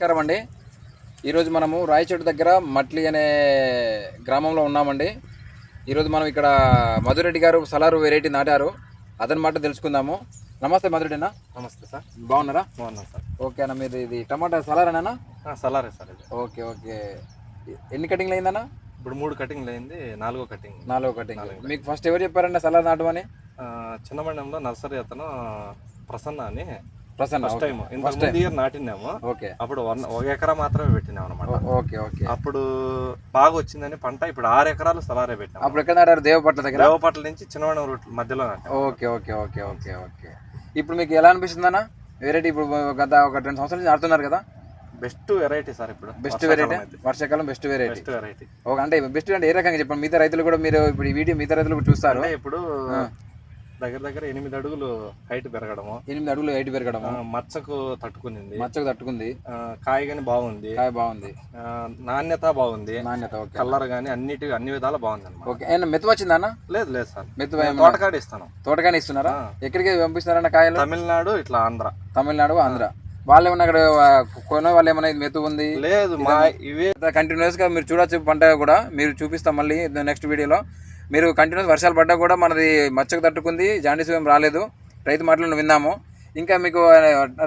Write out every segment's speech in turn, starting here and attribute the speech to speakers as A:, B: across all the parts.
A: నమస్కారం అండి. ఈరోజు మనము రాయచోటి దగ్గర మట్లి అనే గ్రామంలో ఉన్నామండి. ఈరోజు మనం ఇక్కడ మధురెడ్డి గారు సలారు వెరైటీ నాటారు. అతని మాట తెలుసుకుందాము. నమస్తే మధురెడ్డినా?
B: నమస్తే సార్.
A: బాగున్నారా?
B: బాగున్నాను సార్.
A: ఓకే అన్న మీది ఇది టమాటా సలారేనా
B: సలారే సార్ ఇది.
A: Okay okay. ఎన్ని కటింగ్లు అయిందన్న?
B: ఇప్పుడు మూడు కటింగ్లు అయింది నాలుగో కటింగ్.
A: నాలుగో కటింగ్. మీకు ఫస్ట్ ఎవరు చెప్పారండి సలార్ నాటమని?
B: చిన్నమండంలో నర్సరీ అతను ప్రసన్న అని.
A: ప్రసన్న
B: ఫస్ట్ టైం ఇంతకు ముందు ఇయర్ నాటినాము
A: ఓకే
B: అప్పుడు వన్ ఒక ఎకరా మాత్రమే పెట్టినాం అనమాట
A: ఓకే ఓకే
B: అప్పుడు బాగా వచ్చిందని పంట ఇప్పుడు ఆరు ఎకరాలు సలారే పెట్టాము
A: అప్పుడు ఎక్కడ నాటారు? దేవపట్ల దగ్గర?
B: దేవపట్ల నుంచి చిన్నమండం రూట్ మధ్యలో నాటాం.
A: Okay okay okay okay okay ఇప్పుడు మీకు ఎలా అనిపిస్తుంది అన్న? వెరైటీ ఇప్పుడు గత ఒక రెండు సంవత్సరాల నుంచి ఆడుతున్నారు కదా?
B: బెస్ట్ వెరైటీ సార్ ఇప్పుడు.
A: బెస్ట్ వెరైటీ వర్షాకాలం బెస్ట్ వెరైటీ
B: బెస్ట్ వెరైటీ
A: ఒక అంటే బెస్ట్ అంటే ఏ రకంగా చెప్పండి? మిగతా రైతులు కూడా మీరు ఇప్పుడు ఈ వీడియో మిగతా రైతులు కూడా చూస్తారు.
B: ఇప్పుడు దగ్గర దగ్గర ఎనిమిది అడుగులు హైట్ పెరగడము.
A: ఎనిమిది అడుగులు హైట్ పెరగడం
B: ఆ, మచ్చకు తట్టుకునింది.
A: మచ్చకు తట్టుకుంది.
B: కాయ గాని బాగుంది.
A: కాయ బాగుంది.
B: నాణ్యత బాగుంది.
A: నాణ్యత
B: కలర్ గానీ అన్నిటి అన్ని విధాలు బాగుంది
A: ఓకే. ఏమన్నా మెత్తు వచ్చిందా అన్న?
B: లేదు లేదు సార్.
A: మెత్తు
B: తోటకాడ ఇస్తాను
A: తోటగానే ఇస్తున్నారా. ఎక్కడికి పంపిస్తున్నారన్న కాయలు?
B: తమిళనాడు ఇట్లా ఆంధ్ర.
A: తమిళనాడు ఆంధ్ర. వాళ్ళు ఏమన్నా అక్కడ కొనే వాళ్ళు ఏమన్నా ఇది మెత్తు ఉంది?
B: లేదు మా ఇవే
A: కంటిన్యూస్గా మీరు చూడొచ్చు పంట కూడా. మీరు చూపిస్తాం మళ్ళీ నెక్స్ట్ వీడియోలో. మీరు కంటిన్యూస్ వర్షాలు పడ్డా కూడా మనది మచ్చకు తట్టుకుంది జాండీస్ ఏం రాలేదు. రైతు మాటలను విన్నాము. ఇంకా మీకు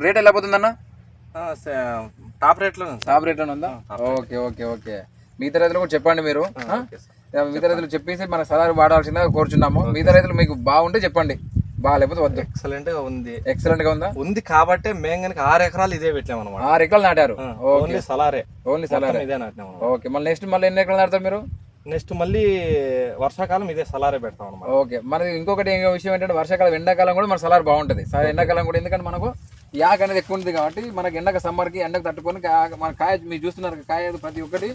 A: రేట్ ఎలా పోతుందన్న
B: టాప్ రేట్లో ఉంది సార్.
A: టాప్ రేట్ ఉందా? Okay okay okay. మిగతా రైతులు కూడా చెప్పండి మీరు. మిగతా రైతులు చెప్పేసి మన సలారు వాడాల్సిందిగా కోరుచున్నాము. మిగతా రైతులు మీకు బాగుంటే చెప్పండి. బాగా లేకపోతే వద్దు.
B: ఎక్సలెంట్గా ఉంది.
A: ఎక్సలెంట్గా ఉందా?
B: ఉంది కాబట్టే మేము కనుక ఆరు ఎకరాలు ఇదే పెట్టాం అనమాట
A: ఆరు ఎకరాలు నాటారు.
B: ఓన్లీ సలారే.
A: ఓన్లీ సలారే.
B: ఇదే నాటినాం.
A: ఓకే. మళ్ళీ నెక్స్ట్ మళ్ళీ ఎన్ని ఎకరాలు నాటుతారు మీరు?
B: నెక్స్ట్ మళ్ళీ వర్షాకాలం ఇదే సలారే పెడతాం అనమాట
A: ఓకే. మనకి ఇంకొకటి ఇంకో విషయం ఏంటంటే వర్షాకాలం ఎండాకాలం కూడా మన సలార్ బాగుంటుంది. సరే ఎండాకాలం కూడా ఎందుకంటే మనకు యాక్ అనేది ఎక్కువ ఉంటుంది కాబట్టి మనకి ఎండక సమ్మర్కి ఎండకు తట్టుకొని మన కాయ మీరు చూస్తున్నారు కాయ ప్రతి ఒక్కటి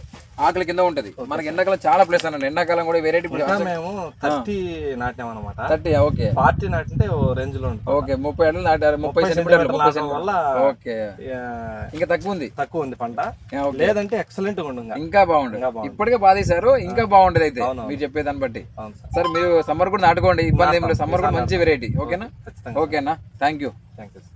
A: ఆకలి కింద ఉంటుంది. మనకి ఎండాకాలం చాలా ప్లేస్ అన్న ఎండాకాలం కూడా వెరైటీ
B: మేము థర్టీ నాటినాం అనమాట
A: థర్టీ ఓకే.
B: ఫార్టీ నాటింటే ఓ రేంజ్లో ఉంటుంది
A: ఓకే ముప్పై ఏళ్ళు నాటారు ముప్పై సెంటీమీటర్లు ముప్పై
B: నాటడం వల్ల
A: ఓకే. ఇంకా తక్కువ ఉంది?
B: తక్కువ ఉంది పంట. లేదంటే ఎక్సలెంట్గా ఉండగా
A: ఇంకా బాగుంటుంది.
B: బాగుంది.
A: ఇప్పటికే బాధేశారు ఇంకా బాగుంటుంది అయితే. మీరు చెప్పేదాన్ని బట్టి.
B: అవును సార్.
A: మీరు సమ్మర్ కూడా నాటుకోండి ఇబ్బంది ఏం లేదు. సమ్మర్ కూడా మంచి వెరైటీ ఓకేనా? ఓకేనా థ్యాంక్ యూ
B: థ్యాంక్ యూ